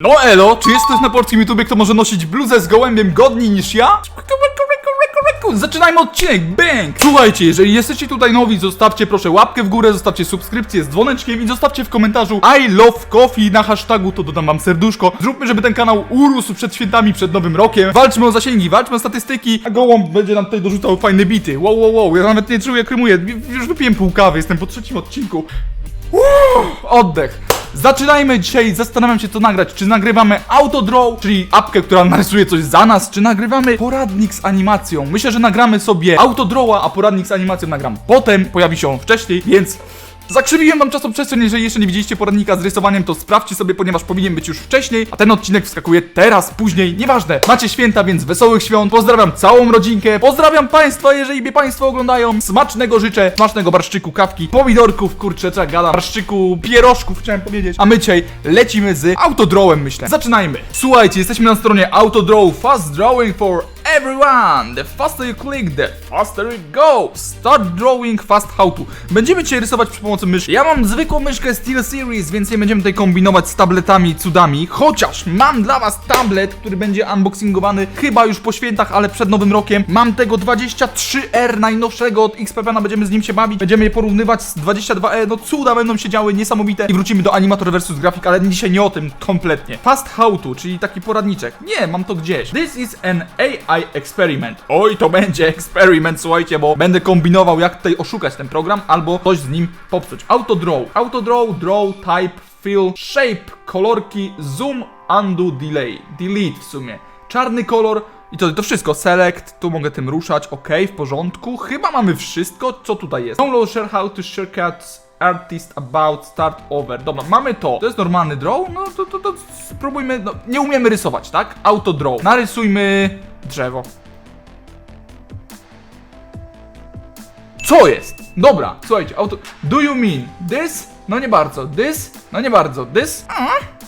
No elo, czy jest ktoś na polskim YouTubie, kto może nosić bluzę z gołębiem godniej niż ja? Zaczynajmy odcinek, bang! Słuchajcie, jeżeli jesteście tutaj nowi, zostawcie proszę łapkę w górę, zostawcie subskrypcję z dzwoneczkiem i zostawcie w komentarzu I love coffee na hashtagu, to dodam wam serduszko. Zróbmy, żeby ten kanał urósł przed świętami, przed nowym rokiem. Walczmy o zasięgi, walczmy o statystyki, a gołąb będzie nam tutaj dorzucał fajne bity. Wow, wow, wow, ja nawet nie czuję, krymuję, już wypiłem pół kawy, jestem po trzecim odcinku. Uuu, oddech. Zaczynajmy dzisiaj, zastanawiam się co nagrać, czy nagrywamy Autodraw, czyli apkę, która narysuje coś za nas, czy nagrywamy poradnik z animacją. Myślę, że nagramy sobie Autodrawa, a poradnik z animacją nagram potem, pojawi się on wcześniej, więc... Zakrzywiłem wam czasoprzestrzeń, jeżeli jeszcze nie widzieliście poradnika z rysowaniem, to sprawdźcie sobie, ponieważ powinien być już wcześniej, a ten odcinek wskakuje teraz, później, nieważne. Macie święta, więc wesołych świąt, pozdrawiam całą rodzinkę, pozdrawiam państwa, jeżeli mnie państwo oglądają, smacznego życzę, smacznego barszczyku, kawki, pomidorków, kurczę, co ja gadam, barszczyku, pierożków chciałem powiedzieć, a my dzisiaj lecimy z autodrawem, myślę. Zaczynajmy. Słuchajcie, jesteśmy na stronie autodraw, fast drawing for everyone. The faster you click, the faster it goes. Start drawing fast how to. Będziemy dzisiaj rysować przy pomocy myszki. Ja mam zwykłą myszkę Steel Series, więc nie będziemy tutaj kombinować z tabletami cudami. Chociaż mam dla was tablet, który będzie unboxingowany chyba już po świętach, ale przed nowym rokiem. Mam tego 23R najnowszego od XPP, no będziemy z nim się bawić. Będziemy je porównywać z 22E. No cuda będą się działy niesamowite. I wrócimy do Animator versus Graphic, ale dzisiaj nie o tym kompletnie. Fast how to, czyli taki poradniczek. Nie, mam to gdzieś. This is an AI experiment. Oj, to będzie eksperyment, słuchajcie, bo będę kombinował, jak tutaj oszukać ten program, albo coś z nim popsuć. Autodraw. Autodraw, draw, type, fill, shape, kolorki, zoom, undo, delay. Delete w sumie. Czarny kolor. I to, to wszystko. Select, tu mogę tym ruszać, ok, w porządku. Chyba mamy wszystko, co tutaj jest. Download, share how to shortcuts, artist about, start over. Dobra, mamy to. To jest normalny draw? No to, to, to spróbujmy, no, nie umiemy rysować, tak? Auto draw. Narysujmy drzewo. Co jest? Dobra, słuchajcie, auto... Do you mean this? No nie bardzo. This? No nie bardzo. This?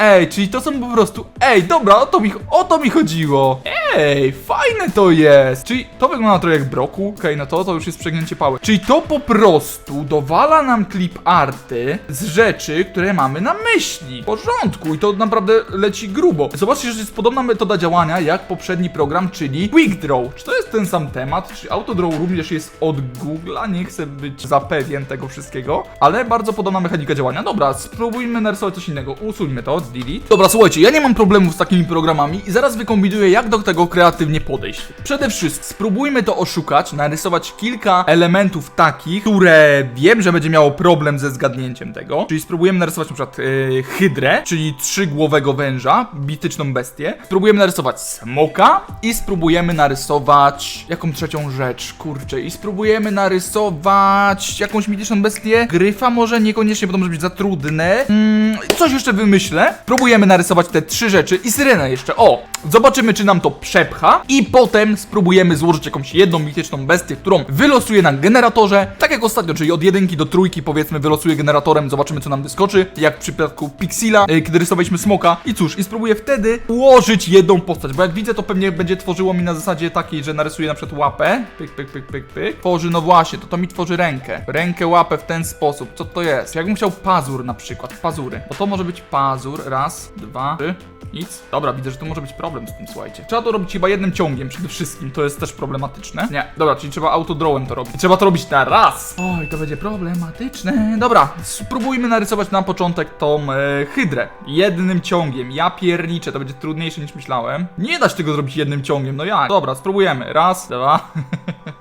Ej, czyli to są po prostu... Ej, dobra, o to mi, o to mi chodziło. Ej, fajne to jest. Czyli to wygląda trochę jak broku. Okej, no to, to już jest przegnięcie pały. Czyli to po prostu dowala nam clip arty z rzeczy, które mamy na myśli. W porządku i to naprawdę leci grubo. Zobaczcie, że jest podobna metoda działania jak poprzedni program, czyli Quick Draw. Czy to jest ten sam temat? Czy Autodraw również jest od Google'a? Nie chcę być za pewien tego wszystkiego, ale bardzo podobna mechanika działania. Dobra, spróbujmy narysować coś innego. Usuńmy to, delete. Dobra, słuchajcie, ja nie mam problemów z takimi programami i zaraz wykombinuję, jak do tego kreatywnie podejść. Przede wszystkim spróbujmy to oszukać, narysować kilka elementów takich, które wiem, że będzie miało problem ze zgadnięciem tego. Czyli spróbujemy narysować na przykład yy, hydrę, czyli trzygłowego węża, bityczną bestię. Spróbujemy narysować smoka i spróbujemy narysować jaką trzecią rzecz, kurczę, i spróbujemy narysować jakąś mityczną bestię. Gryfa może niekoniecznie, bo to może być za trudne. Mm, coś jeszcze wymyślę. Spróbujemy narysować te trzy rzeczy i syrenę jeszcze. O, zobaczymy, czy nam to przepcha. I potem spróbujemy złożyć jakąś jedną mityczną bestię, którą wylosuję na generatorze. Tak jak ostatnio, czyli od jedynki do trójki, powiedzmy, wylosuję generatorem. Zobaczymy, co nam wyskoczy. Jak w przypadku Pixila, e, kiedy rysowaliśmy smoka. I cóż, i spróbuję wtedy ułożyć jedną postać, bo jak widzę, to pewnie będzie tworzyło mi na zasadzie takiej, że narysuję na przykład łapę. Pyk, pyk, pyk, pyk, pyk. Tworzy, no właśnie, to to mi tworzy rękę. Rękę, łapę w ten sposób. Co to jest? Jakbym chciał pazur na przykład, pazury. Bo to może być pazur. Raz, dwa, trzy. Nic. Dobra, widzę, że tu może być problem z tym, słuchajcie. Trzeba to robić chyba jednym ciągiem przede wszystkim, to jest też problematyczne. Nie, dobra, czyli trzeba autodrawem to robić. Trzeba to robić na raz. Oj, to będzie problematyczne. Dobra, spróbujmy narysować na początek tą e, hydrę. Jednym ciągiem. Ja pierniczę, to będzie trudniejsze niż myślałem. Nie da się tego zrobić jednym ciągiem, no jak? Dobra, spróbujemy. Raz, dwa.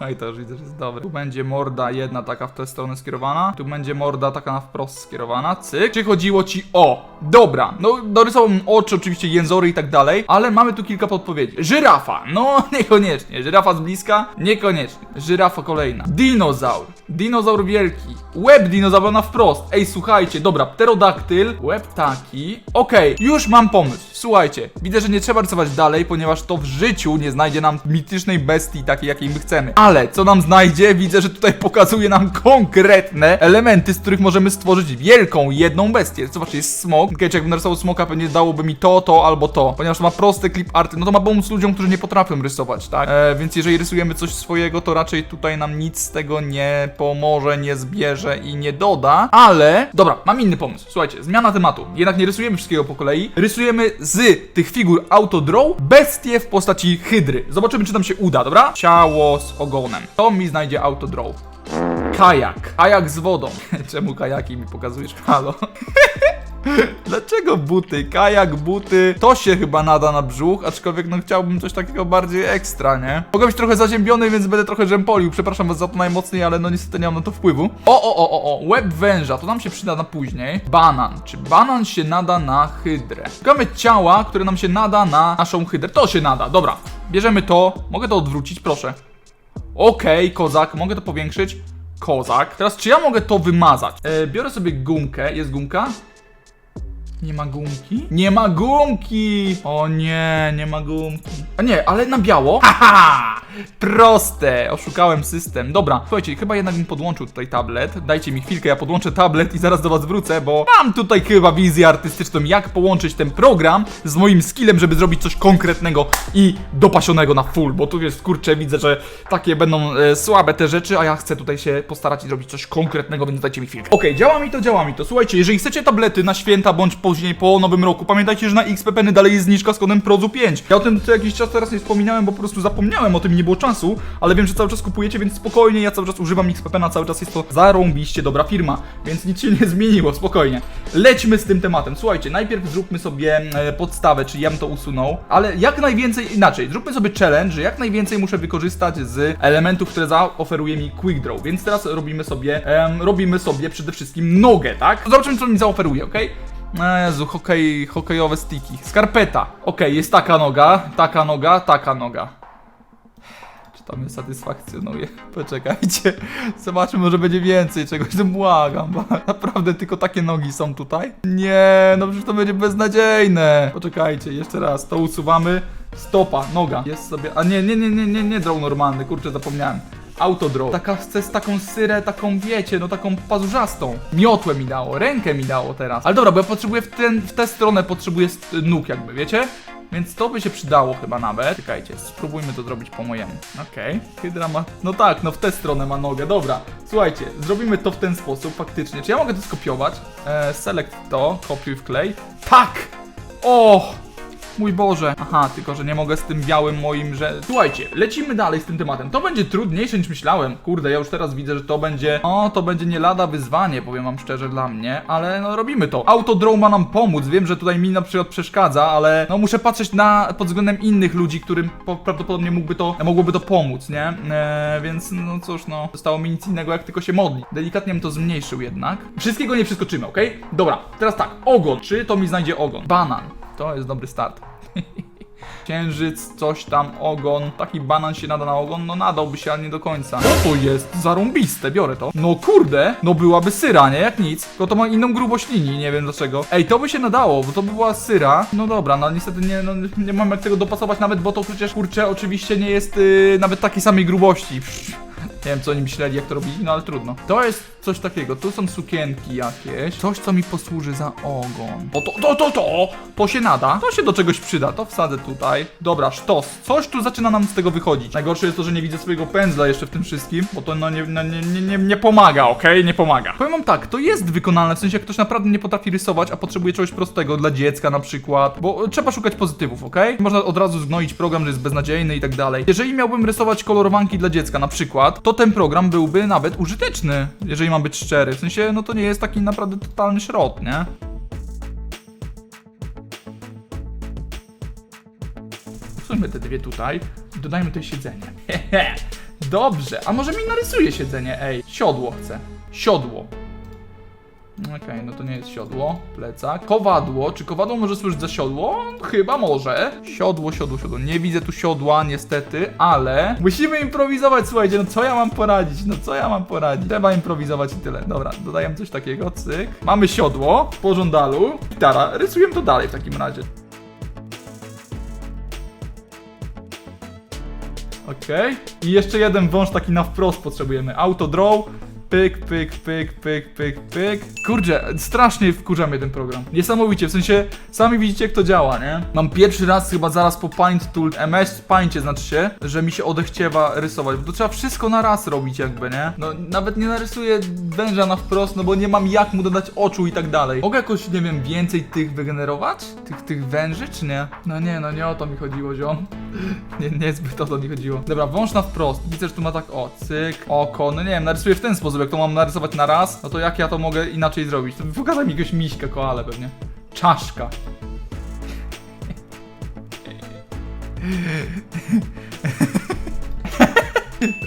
Oj, to już widzę, że jest dobre. Tu będzie morda jedna taka w tę stronę skierowana. Tu będzie morda taka na wprost skierowana. Cyk. Czy chodziło ci o? Dobra. No, dorysowałem oczy, oczywiście jęzory i tak dalej, ale mamy tu kilka podpowiedzi. Żyrafa. No, niekoniecznie. Żyrafa z bliska? Niekoniecznie. Żyrafa kolejna. Dinozaur. Dinozaur wielki. Łeb dinozaura na wprost. Ej, słuchajcie, dobra, pterodaktyl, łeb taki. Okej, już mam pomysł. Słuchajcie, widzę, że nie trzeba rysować dalej, ponieważ to w życiu nie znajdzie nam mitycznej bestii takiej, jakiej my chcemy. Ale co nam znajdzie? Widzę, że tutaj pokazuje nam konkretne elementy, z których możemy stworzyć wielką, jedną bestię. Zobaczcie, jest smok. Okej, jakbym narysował smoka, pewnie dałoby mi to, to albo to. Ponieważ ma proste clip arty, no to ma pomóc ludziom, którzy nie potrafią rysować, tak? E, więc jeżeli rysujemy coś swojego, to raczej tutaj nam nic z tego nie pomoże, nie zbierze i nie doda, ale... Dobra, mam inny pomysł. Słuchajcie, zmiana tematu. Jednak nie rysujemy wszystkiego po kolei. Rysujemy z tych figur Autodraw bestie w postaci hydry. Zobaczymy, czy nam się uda, dobra? Ciało z ogonem. To mi znajdzie Autodraw. Kajak. Kajak z wodą. Czemu kajaki mi pokazujesz? Halo. Dlaczego buty? Kajak, buty. To się chyba nada na brzuch, aczkolwiek no chciałbym coś takiego bardziej ekstra, nie? Mogę być trochę zaziębiony, więc będę trochę rzępolił. Przepraszam was za to najmocniej, ale no niestety nie mam na to wpływu. O, o, o, o, o, łeb węża, to nam się przyda na później. Banan. Czy banan się nada na hydrę? Szukamy ciała, które nam się nada na naszą hydrę. To się nada, dobra. Bierzemy to. Mogę to odwrócić, proszę. Okej, kozak, mogę to powiększyć. Kozak. Teraz, czy ja mogę to wymazać? E, biorę sobie gumkę. Jest gumka? Nie ma gumki? Nie ma gumki! O nie, nie ma gumki. A nie, ale na biało? Haha! Proste! Oszukałem system. Dobra, słuchajcie, chyba jednak bym podłączył tutaj tablet. Dajcie mi chwilkę, ja podłączę tablet i zaraz do was wrócę, bo mam tutaj chyba wizję artystyczną, jak połączyć ten program z moim skillem, żeby zrobić coś konkretnego i dopasionego na full, bo tu jest, kurczę, widzę, że takie będą e, słabe te rzeczy, a ja chcę tutaj się postarać i zrobić coś konkretnego, więc dajcie mi chwilkę. Okej, działa mi to, działa mi to. Słuchajcie, jeżeli chcecie tablety na święta bądź później po nowym roku, pamiętajcie, że na XPPN dalej jest zniżka z kodem PROZU5. Ja o tym co jakiś czas teraz nie wspominałem, bo po prostu zapomniałem o tym nie było czasu, ale wiem, że cały czas kupujecie, więc spokojnie, ja cały czas używam XPPN, cały czas jest to zarąbiście dobra firma, więc nic się nie zmieniło, spokojnie. Lećmy z tym tematem. Słuchajcie, najpierw zróbmy sobie e, podstawę, czyli ja bym to usunął, ale jak najwięcej, inaczej, zróbmy sobie challenge, że jak najwięcej muszę wykorzystać z elementów, które zaoferuje mi Quick Draw, więc teraz robimy sobie, robimy sobie przede wszystkim nogę, tak? Zobaczymy, co mi zaoferuje, okej? Okay? Jezu, hokej, hokejowe stiki. Skarpeta. Okej, jest taka noga, taka noga, taka noga. Czy to mnie satysfakcjonuje? Poczekajcie. Zobaczmy, może będzie więcej czegoś. No błagam, bo naprawdę tylko takie nogi są tutaj. Nie, no przecież to będzie beznadziejne. Poczekajcie, jeszcze raz. To usuwamy. Stopa, noga. Jest sobie. A nie, nie, nie, nie, nie, nie draw normalny, kurczę, zapomniałem. Autodraw. Taka z taką syrę, taką wiecie, no taką pazurzastą. Miotłę mi dało, rękę mi dało teraz. Ale dobra, bo ja potrzebuję w, ten, w tę stronę potrzebuję nóg jakby, wiecie? Więc to by się przydało chyba nawet. Czekajcie, spróbujmy to zrobić po mojemu. Okej. Hydra ma... No tak, no w tę stronę ma nogę, dobra. Słuchajcie, zrobimy to w ten sposób faktycznie. Czy ja mogę to skopiować? Eee, select to, kopiuj wklej. Tak! O! Mój Boże. Aha, tylko że nie mogę z tym białym moim, że... Słuchajcie, lecimy dalej z tym tematem. To będzie trudniejsze niż myślałem. Kurde, ja już teraz widzę, że to będzie... O, to będzie nie lada wyzwanie, powiem wam szczerze dla mnie, ale no robimy to. Autodraw ma nam pomóc. Wiem, że tutaj mi na przykład przeszkadza, ale no muszę patrzeć na pod względem innych ludzi, którym po, prawdopodobnie mógłby to, mogłoby to pomóc, nie? Eee, więc no cóż, no, zostało mi nic innego, jak tylko się modlić. Delikatnie bym to zmniejszył jednak. Wszystkiego nie przeskoczymy, okej? Dobra, teraz tak, ogon. Czy to mi znajdzie ogon? Banan. To jest dobry start. Księżyc, coś tam, ogon. Taki banan się nada na ogon? No nadałby się, ale nie do końca. Co to jest? Zarąbiste, biorę to. No kurde, no byłaby syra, nie? Jak nic. Tylko to ma inną grubość linii, nie wiem dlaczego. Ej, to by się nadało, bo to by była syra. No dobra, no niestety nie, no, nie mam jak tego dopasować nawet, bo to przecież, kurczę, oczywiście nie jest yy, nawet takiej samej grubości. Psz. Nie wiem, co oni myśleli, jak to robili, no ale trudno. To jest coś takiego. Tu są sukienki jakieś. Coś, co mi posłuży za ogon. O, to, to, to, to! To się nada. To się do czegoś przyda. To wsadzę tutaj. Dobra, sztos. Coś tu zaczyna nam z tego wychodzić. Najgorsze jest to, że nie widzę swojego pędzla jeszcze w tym wszystkim, bo to no nie, no, nie, nie, nie, nie pomaga, okej? Nie pomaga. Powiem wam tak, to jest wykonalne, w sensie jak ktoś naprawdę nie potrafi rysować, a potrzebuje czegoś prostego dla dziecka na przykład, bo trzeba szukać pozytywów, okej? Można od razu zgnoić program, że jest beznadziejny i tak dalej. Jeżeli miałbym rysować kolorowanki dla dziecka na przykład, to ten program byłby nawet użyteczny, jeżeli mam być szczery. W sensie, no to nie jest taki naprawdę totalny szrot, nie? Usuńmy te dwie tutaj i dodajmy tutaj siedzenie. Hehe. Dobrze, a może mi narysuje siedzenie, ej. Siodło chcę. Siodło. Okej, no to nie jest siodło, plecak. Kowadło, czy kowadło może służyć za siodło? Chyba może. Siodło, siodło, siodło. Nie widzę tu siodła, niestety, ale musimy improwizować, słuchajcie, no co ja mam poradzić? No co ja mam poradzić? Trzeba improwizować i tyle. Dobra, dodajemy coś takiego, cyk. Mamy siodło, w pożądalu. Gitara, rysujemy to dalej w takim razie. Okej. I jeszcze jeden wąż taki na wprost potrzebujemy. Autodraw. Pyk, pyk, pyk, pyk, pyk, pyk. Kurczę, strasznie wkurza mnie ten program. Niesamowicie, w sensie, sami widzicie jak to działa, nie? Mam pierwszy raz chyba zaraz po Paint Tool, MS Paincie znaczy się, że mi się odechciewa rysować, bo to trzeba wszystko na raz robić jakby, nie? No nawet nie narysuję węża na wprost, no bo nie mam jak mu dodać oczu i tak dalej. Mogę jakoś, nie wiem, więcej tych wygenerować? Tych, tych węży, czy nie? No nie, no nie o to mi chodziło, ziom. Nie, niezbyt o to mi chodziło. Dobra, wąż na wprost. Widzę, że tu ma tak, o, cyk, oko. No nie wiem, narysuję w ten sposób. Jak to mam narysować na raz, no to jak ja to mogę inaczej zrobić? To pokazać mi jakiegoś miśka, koale pewnie. Czaszka.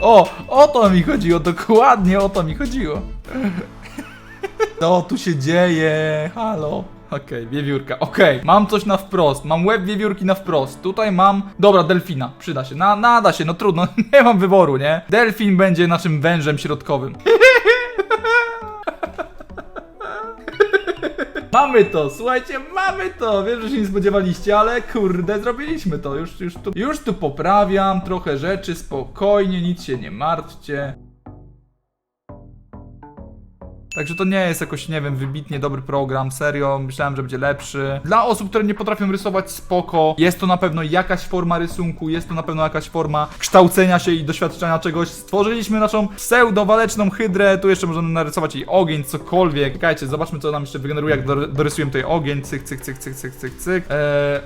O, o to mi chodziło, dokładnie o to mi chodziło. Co tu się dzieje? Halo? Okej, wiewiórka. Okej, mam coś na wprost. Mam łeb wiewiórki na wprost. Tutaj mam. Dobra, delfina. Przyda się. Na, nada się, no trudno. Nie mam wyboru, nie? Delfin będzie naszym wężem środkowym. Mamy to, słuchajcie, mamy to! Wiem, że się nie spodziewaliście, ale kurde, zrobiliśmy to. Już, już, tu, już tu poprawiam trochę rzeczy, spokojnie, nic się nie martwcie. Także to nie jest jakoś, nie wiem, wybitnie dobry program, serio, myślałem, że będzie lepszy. Dla osób, które nie potrafią rysować spoko, jest to na pewno jakaś forma rysunku, jest to na pewno jakaś forma kształcenia się i doświadczenia czegoś. Stworzyliśmy naszą pseudo-waleczną hydrę, tu jeszcze możemy narysować jej ogień, cokolwiek. Czekajcie, zobaczmy co nam jeszcze wygeneruje, jak dor- dorysujemy tutaj ogień, cyk, cyk, cyk, cyk, cyk, cyk, cyk. Eee,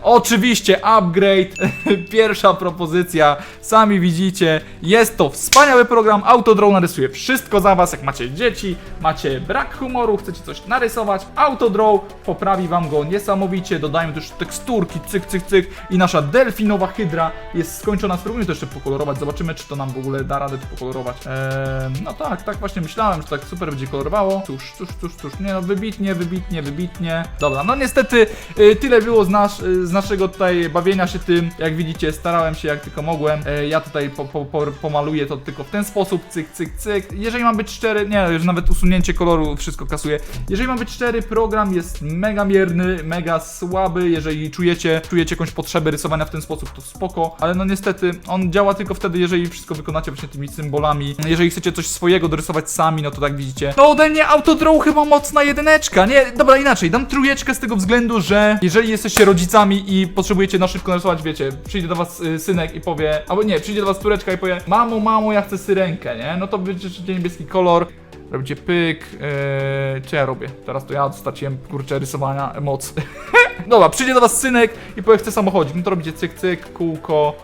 oczywiście upgrade, pierwsza propozycja, sami widzicie, jest to wspaniały program, Autodraw narysuje wszystko za was, jak macie dzieci, macie brak humoru, chcecie coś narysować, Autodraw poprawi wam go niesamowicie, dodajmy też teksturki, cyk, cyk, cyk i nasza delfinowa hydra jest skończona, spróbujmy to jeszcze pokolorować, zobaczymy czy to nam w ogóle da radę to pokolorować. Eee, no tak, tak właśnie myślałem, że tak super będzie kolorowało. Cóż, cóż, cóż, cóż, nie no, wybitnie, wybitnie, wybitnie. Dobra, no niestety y, tyle było z, nasz, y, z naszego tutaj bawienia się tym, jak widzicie, starałem się jak tylko mogłem. E, ja tutaj po, po, po, pomaluję to tylko w ten sposób, cyk, cyk, cyk. Jeżeli mam być szczery, nie, już nawet usunięcie koloru wszystko kasuje. Jeżeli mam być szczery, program jest mega mierny, mega słaby, jeżeli czujecie, czujecie jakąś potrzebę rysowania w ten sposób, to spoko, ale no niestety on działa tylko wtedy, jeżeli wszystko wykonacie właśnie tymi symbolami. Jeżeli chcecie coś swojego dorysować sami, no to tak widzicie. No ode mnie Autodraw chyba mocna jedyneczka, nie? Dobra, inaczej, dam trójeczkę z tego względu, że jeżeli jesteście rodzicami i potrzebujecie na szybko narysować, wiecie, przyjdzie do was y, synek i powie, albo nie, przyjdzie do was córeczka i powie, mamo, mamo, ja chcę syrenkę, nie? No to wybierzecie niebieski kolor, Robicie pyk, yy, czy ja robię? Teraz to ja straciłem, kurczę, rysowania moc. Dobra, przyjdzie do was synek i powie, chce samochodzik, no to robicie cyk, cyk, kółko,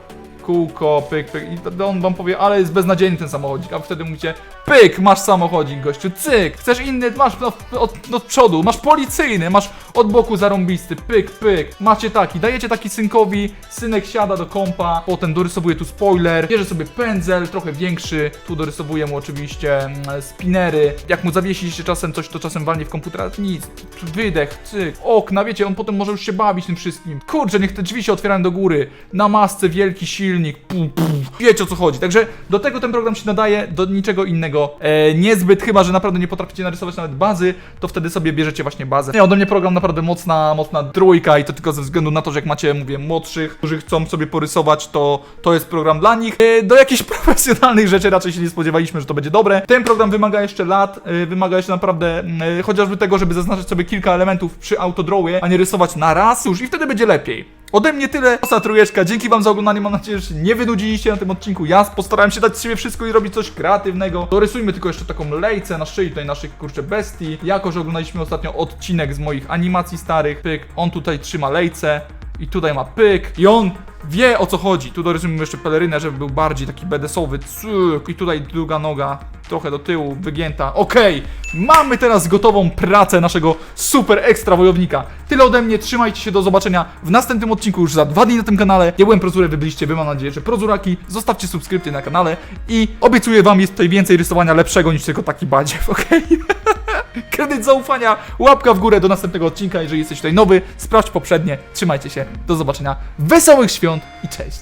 kółko, pyk, pyk. I on wam powie, ale jest beznadziejny ten samochodzik, a wtedy mówicie, pyk, masz samochodzik, gościu, cyk, chcesz inny, masz no, od, od przodu, masz policyjny, masz od boku zarąbisty, pyk, pyk, macie taki, dajecie taki synkowi, synek siada do kompa, potem dorysowuje tu spoiler, bierze sobie pędzel, trochę większy, tu dorysowuje mu oczywiście mm, spinery, jak mu zawiesicie czasem coś, to czasem walnie w komputer, ale nic, wydech, cyk, okna, wiecie, on potem może już się bawić tym wszystkim, kurczę, niech te drzwi się otwierają do góry, na masce wielki silnik, pum, pum. wiecie o co chodzi, także do tego ten program się nadaje, do niczego innego e, niezbyt, chyba, że naprawdę nie potraficie narysować nawet bazy, to wtedy sobie bierzecie właśnie bazę. Nie, ode mnie program naprawdę mocna, mocna trójka i to tylko ze względu na to, że jak macie, mówię, młodszych, którzy chcą sobie porysować, to to jest program dla nich. E, do jakichś profesjonalnych rzeczy raczej się nie spodziewaliśmy, że to będzie dobre. Ten program wymaga jeszcze lat, e, wymaga jeszcze naprawdę e, chociażby tego, żeby zaznaczyć sobie kilka elementów przy autodrawie, a nie rysować na raz już i wtedy będzie lepiej. Ode mnie tyle, Osa trójeczka, dzięki wam za oglądanie, mam nadzieję, że nie wynudziliście na tym odcinku. Ja postarałem się dać z siebie wszystko i robić coś kreatywnego. Dorysujmy tylko jeszcze taką lejcę na szyi tutaj naszych, kurczę, bestii. Jako, że oglądaliśmy ostatnio odcinek z moich animacji starych, pyk, on tutaj trzyma lejce i tutaj ma pyk i on wie o co chodzi. Tu dorysujmy jeszcze pelerynę, żeby był bardziej taki bedesowy, cyk, i tutaj druga noga, trochę do tyłu, wygięta. Okej, mamy teraz gotową pracę naszego super ekstra wojownika. Tyle ode mnie, trzymajcie się, do zobaczenia w następnym odcinku już za dwa dni na tym kanale. Ja byłem Prozurek, wy byliście wy, mam nadzieję, że Prozuraki. Zostawcie subskrypcję na kanale i obiecuję wam, jest tutaj więcej rysowania lepszego niż tylko taki badziew, okej? Kredyt zaufania, łapka w górę do następnego odcinka. Jeżeli jesteś tutaj nowy, sprawdź poprzednie. Trzymajcie się, do zobaczenia, wesołych świąt i cześć!